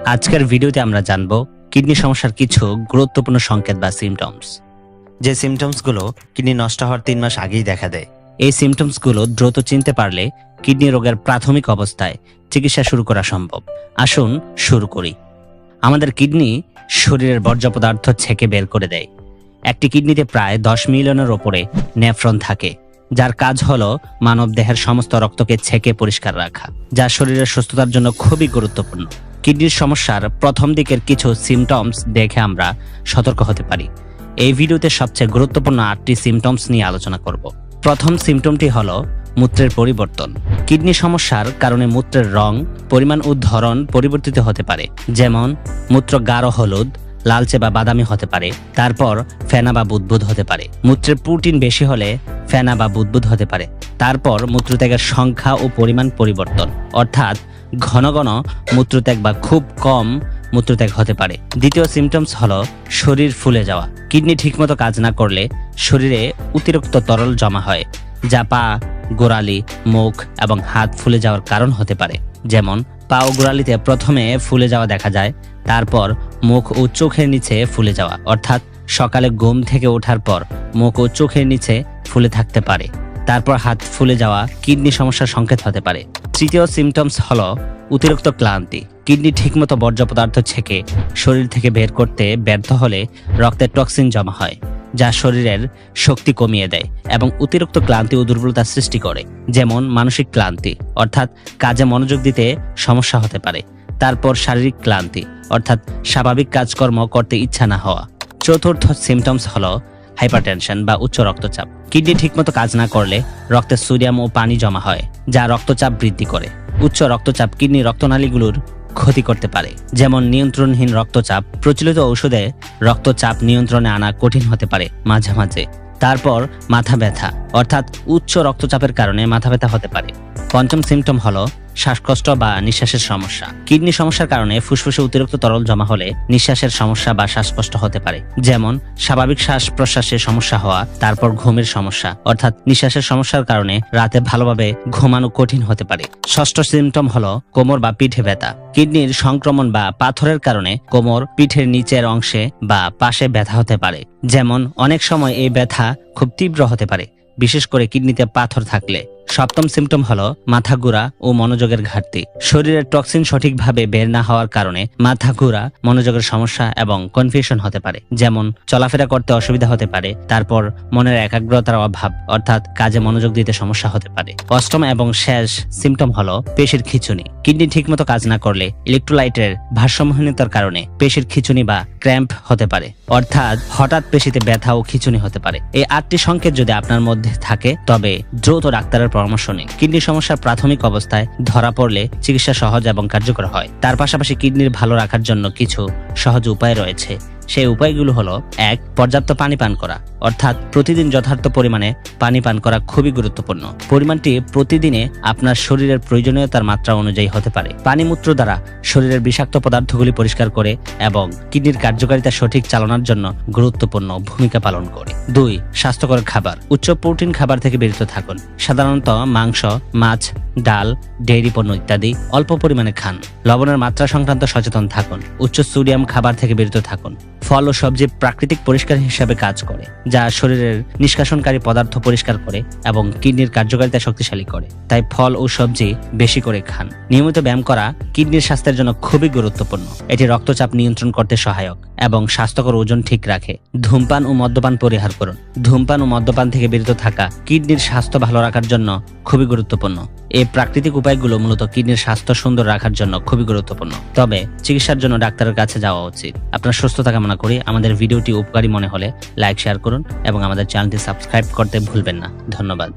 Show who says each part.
Speaker 1: আজকের ভিডিওতে আমরা জানব কিডনি সমস্যার কিছু গুরুত্বপূর্ণ সংকেত বা সিমটমস যে সিমটমসগুলো কিডনি নষ্ট হওয়ার তিন মাস আগেই দেখা দেয়। এই সিমটমসগুলো দ্রুত চিনতে পারলে কিডনি রোগের প্রাথমিক অবস্থায় চিকিৎসা শুরু করা সম্ভব। আসুন শুরু করি। আমাদের কিডনি শরীরের বর্জ্য পদার্থ ছেঁকে বের করে দেয়। একটি কিডনিতে প্রায় দশ মিলিয়নের ওপরে নেফ্রন থাকে, যার কাজ হলো মানব দেহের সমস্ত রক্তকে ছেঁকে পরিষ্কার রাখা, যা শরীরের সুস্থতার জন্য খুবই গুরুত্বপূর্ণ। কিডনির সমস্যার প্রথম দিকের কিছু সিমটমস দেখে আমরা সতর্ক হতে পারি। এই ভিডিওতে সবচেয়ে গুরুত্বপূর্ণ আটটি সিমটমস নিয়ে আলোচনা করব। প্রথম সিমটমটি হল মূত্রের পরিবর্তন। কিডনি সমস্যার কারণে মূত্রের রং, পরিমাণ ও ধরন পরিবর্তিত হতে পারে। যেমন, মূত্র গাঢ় হলুদ, লালচে বা বাদামি হতে পারে। তারপর, ফেনা বা বুদবুদ হতে পারে। মূত্রের প্রোটিন বেশি হলে ফেনা বা বুদবুদ হতে পারে। তারপর, মূত্রত্যাগের সংখ্যা ও পরিমাণ পরিবর্তন। অর্থাৎ ঘন ঘন মূত্রত্যাগ বা খুব কম মূত্রত্যাগ হতে পারে। দ্বিতীয় সিমটমস হল শরীর ফুলে যাওয়া। কিডনি ঠিকমতো কাজ না করলে শরীরে অতিরিক্ত তরল জমা হয়, যা পা, গোড়ালি, মুখ এবং হাত ফুলে যাওয়ার কারণ হতে পারে। যেমন পা ও গোড়ালিতে প্রথমে ফুলে যাওয়া দেখা যায়, তারপর মুখ ও চোখের নিচে ফুলে যাওয়া। অর্থাৎ সকালে ঘুম থেকে ওঠার পর মুখ ও চোখের নিচে ফুলে থাকতে পারে। তারপর হাত ফুলে যাওয়া কিডনি সমস্যার সংকেত হতে পারে। তৃতীয় সিমটমস হল অতিরিক্ত ক্লান্তি, কিডনি ঠিকমতো বর্জ্য পদার্থ ছেঁকে, শরীর থেকে বের করতে ব্যর্থ হলে রক্তে টক্সিন জমা হয়, যা শরীরের শক্তি কমিয়ে দেয় এবং অতিরিক্ত ক্লান্তি ও দুর্বলতার সৃষ্টি করে, যেমন মানসিক ক্লান্তি, অর্থাৎ কাজে মনোযোগ দিতে সমস্যা হতে পারে, তারপর শারীরিক ক্লান্তি, অর্থাৎ স্বাভাবিক কাজকর্ম করতে ইচ্ছা না হওয়া। চতুর্থ সিমটমস হলো হাইপারটেনশন বা উচ্চ রক্তচাপ। কিডনি ঠিকমতো কাজ না করলে রক্তে সোডিয়াম ও পানি জমা হয়, যা রক্তচাপ বৃদ্ধি করে। উচ্চ রক্তচাপ কিডনি রক্তনালীগুলোর ক্ষতি করতে পারে, যেমন নিয়ন্ত্রণহীন রক্তচাপ। প্রচলিত ঔষধে রক্তচাপ নিয়ন্ত্রণে আনা কঠিন হতে পারে মাঝে মাঝে। তারপর মাথা ব্যথা, অর্থাৎ উচ্চ রক্তচাপের কারণে মাথা ব্যথা হতে পারে। পঞ্চম সিমটম হলো শ্বাসকষ্ট বা নিঃশ্বাসের সমস্যা। কিডনি সমস্যার কারণে ফুসফুসে অতিরিক্ত তরল জমা হলে নিঃশ্বাসের সমস্যা বা শ্বাসকষ্ট হতে পারে। যেমন, স্বাভাবিক শ্বাস প্রশ্বাসের সমস্যা হওয়া, তারপর ঘুমের সমস্যা, অর্থাৎ নিঃশ্বাসের সমস্যার কারণে রাতে ভালোভাবে ঘুমানো কঠিন হতে পারে। ষষ্ঠ সিমটম হলো কোমর বা পিঠে ব্যথা। কিডনির সংক্রমণ বা পাথরের কারণে কোমর পিঠের নিচের অংশে বা পাশে ব্যথা হতে পারে। যেমন, অনেক সময় এই ব্যথা খুব তীব্র হতে পারে, বিশেষ করে কিডনিতে পাথর থাকলে। সপ্তম সিমটম হলো মাথা ঘুরা ও মনোযোগের ঘাটতি। শরীরের টক্সিন সঠিকভাবে বের না হওয়ার কারণে মাথা ঘুরা, মনোযোগের সমস্যা এবং কনফিউশন হতে পারে। যেমন চলাফেরা করতে অসুবিধা হতে পারে, তারপর মনের একাগ্রতার অভাব, অর্থাৎ কাজে মনোযোগ দিতে সমস্যা হতে পারে। অষ্টম এবং শেষ সিমটম হলো পেশির খিচুনি। কিডনি ঠিকমতো কাজ না করলে ইলেকট্রোলাইটের ভারসাম্যহীনতার কারণে পেশির খিচুনি বা ক্র্যাম্প হতে পারে। অর্থাৎ হঠাৎ পেশিতে ব্যথা ও খিচুনি হতে পারে। এই আটটি সংকেত যদি আপনার মধ্যে থাকে, তবে দ্রুত ডাক্তারের পরামর্শ নিন। কিডনি সমস্যার প্রাথমিক অবস্থায় ধরা পড়লে চিকিৎসা সহজ এবং কার্যকর হয়। তার পাশাপাশি কিডনির ভালো রাখার জন্য কিছু সহজ উপায় রয়েছে। সেই উপায়গুলো হলো, এক, পর্যাপ্ত পানি পান করা। অর্থাৎ প্রতিদিন যথার্থ পরিমাণে পানি পান করা খুবই গুরুত্বপূর্ণ। পরিমাণটি প্রতিদিনে আপনার শরীরের প্রয়োজনীয়তার মাত্রা অনুযায়ী হতে পারে। পানি মূত্র দ্বারা শরীরের বিষাক্ত পদার্থগুলি পরিষ্কার করে এবং কিডনির কার্যকারিতা সঠিক চালনার জন্য গুরুত্বপূর্ণ ভূমিকা পালন করে। দুই, স্বাস্থ্যকর খাবার। উচ্চ প্রোটিন খাবার থেকে বিরত থাকুন। সাধারণত মাংস, মাছ, ডাল ডেয়ারি পণ্য ইত্যাদি অল্প পরিমাণে খান। লবণের মাত্রা সংক্রান্ত সচেতন থাকুন। উচ্চ সোডিয়াম খাবার থেকে বিরত থাকুন। ফল ও সবজি প্রাকৃতিক পরিষ্কার হিসাবে কাজ করে, যা শরীরের নিষ্কাশনকারী পদার্থ পরিষ্কার করে এবং কিডনির কার্যকারিতা শক্তিশালী করে। তাই ফল ও সবজি বেশি করে খান। নিয়মিত ব্যায়াম করা কিডনির স্বাস্থ্যের জন্য খুবই গুরুত্বপূর্ণ। এটি রক্তচাপ নিয়ন্ত্রণ করতে সহায়ক এবং স্বাস্থ্যকর ওজন ঠিক রাখে। ধূমপান ও মদ্যপান পরিহার করুন। ধূমপান ও মদ্যপান থেকে বিরত থাকা কিডনির স্বাস্থ্য ভালো রাখার জন্য খুবই গুরুত্বপূর্ণ। এই প্রাকৃতিক উপায়গুলো মূলত কিডনির স্বাস্থ্য সুন্দর রাখার জন্য খুবই গুরুত্বপূর্ণ। তবে চিকিৎসার জন্য ডাক্তারের কাছে যাওয়া উচিত। আপনার সুস্থ থাকা মনে করি। আমাদের ভিডিওটি উপকারী মনে হলে লাইক, শেয়ার করুন এবং আমাদের চ্যানেলটি সাবস্ক্রাইব করতে ভুলবেন না। ধন্যবাদ।